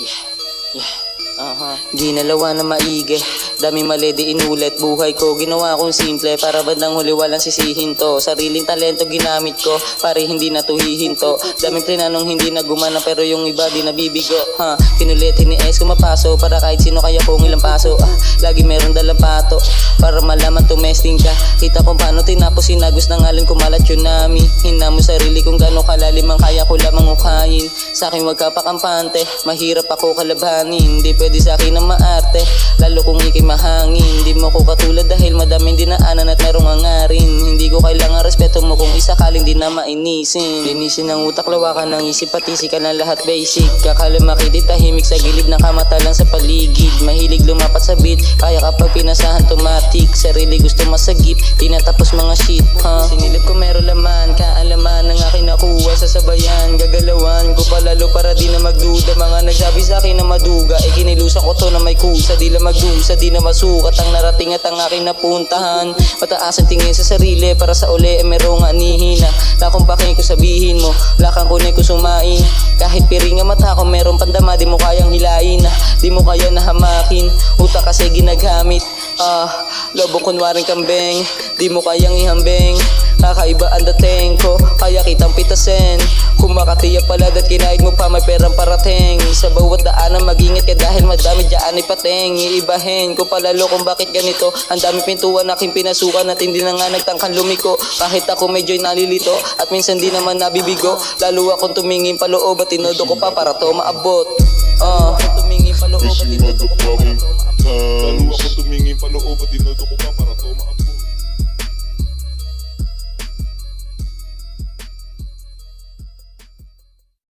yeah, yeah. Aha. Ginalawa na maigi, dami mali di inulit. Buhay ko ginawa kong simple. Para bandang huli walang sisihin to. Sariling talento ginamit ko. Pare hindi na tuhihinto Daming plinanong hindi na gumana Pero yung iba di nabibigo. Ha. Pinulitin ni S kumapaso Para kahit sino kaya kong ilang paso. Ah, Lagi meron dalang pato. Para malaman tumesting ka. Kita kung paano tinapos sinagos ng alin kumalat tsunami Hina mo sarili kung gano'ng kalalim ang kaya ko lamang ukayin Sa akin wag ka pakampante. Mahirap ako kalabanin. Hindi pwede sa akin na maarte. Lalo kung ikay mahangin. Hindi mo ko katulad dahil madaming dinaanan at merong hangarin. Hindi ko kailangan respeto mo kung isa kaling di na mainisin. Linisin ang utak, lawakan ng isip pati ka na lahat basic. Kakala makitid tahimik sa gilid ng kamata lang sa paligid. Mahilig lumapat sa beat Kaya kapag pinasahan tumatik Sarili gusto masagip Di natapos mga shit ha? Sinilip ko meron laman Kaalaman ng aking nakuha sa sabayan Gagalawan ko palalo para di na magduda. Mga nagsabi sa akin na maduga Eh kinilusan ko to na may kusa. Di lang magdusa, di na masukat Ang narating at ang aking napuntahan. Mataas ang tingin sa sarili Para sa uli eh merong anihina. Lakong paking ko sabihin mo Lakang kunay ko sumain. Kahit piring ang mata ko Meron pandama di mo kayang hilain Di mo kaya nahamakin Utak kasi ginagamit Ah, lobo kunwaring kambing Di mo kayang ihambing. Kakaiba ang dating ko Kaya kitang pitasin. Kung pala at kinaig mo pa may perang parating. Sa bawat daanan mag-ingat ka dahil madami dyan ay pating. Iibahin ko palalo kung bakit ganito. Ang dami pintuan aking pinasukan at hindi na nga nagtangkan lumiko. Kahit ako medyo'y nalilito at minsan di naman nabibigo. Lalo akong tumingin paloob at tinodo ko pa para to maabot. Ah, tumingin paloob at tinodo ko pa pas le haut, va des nœuds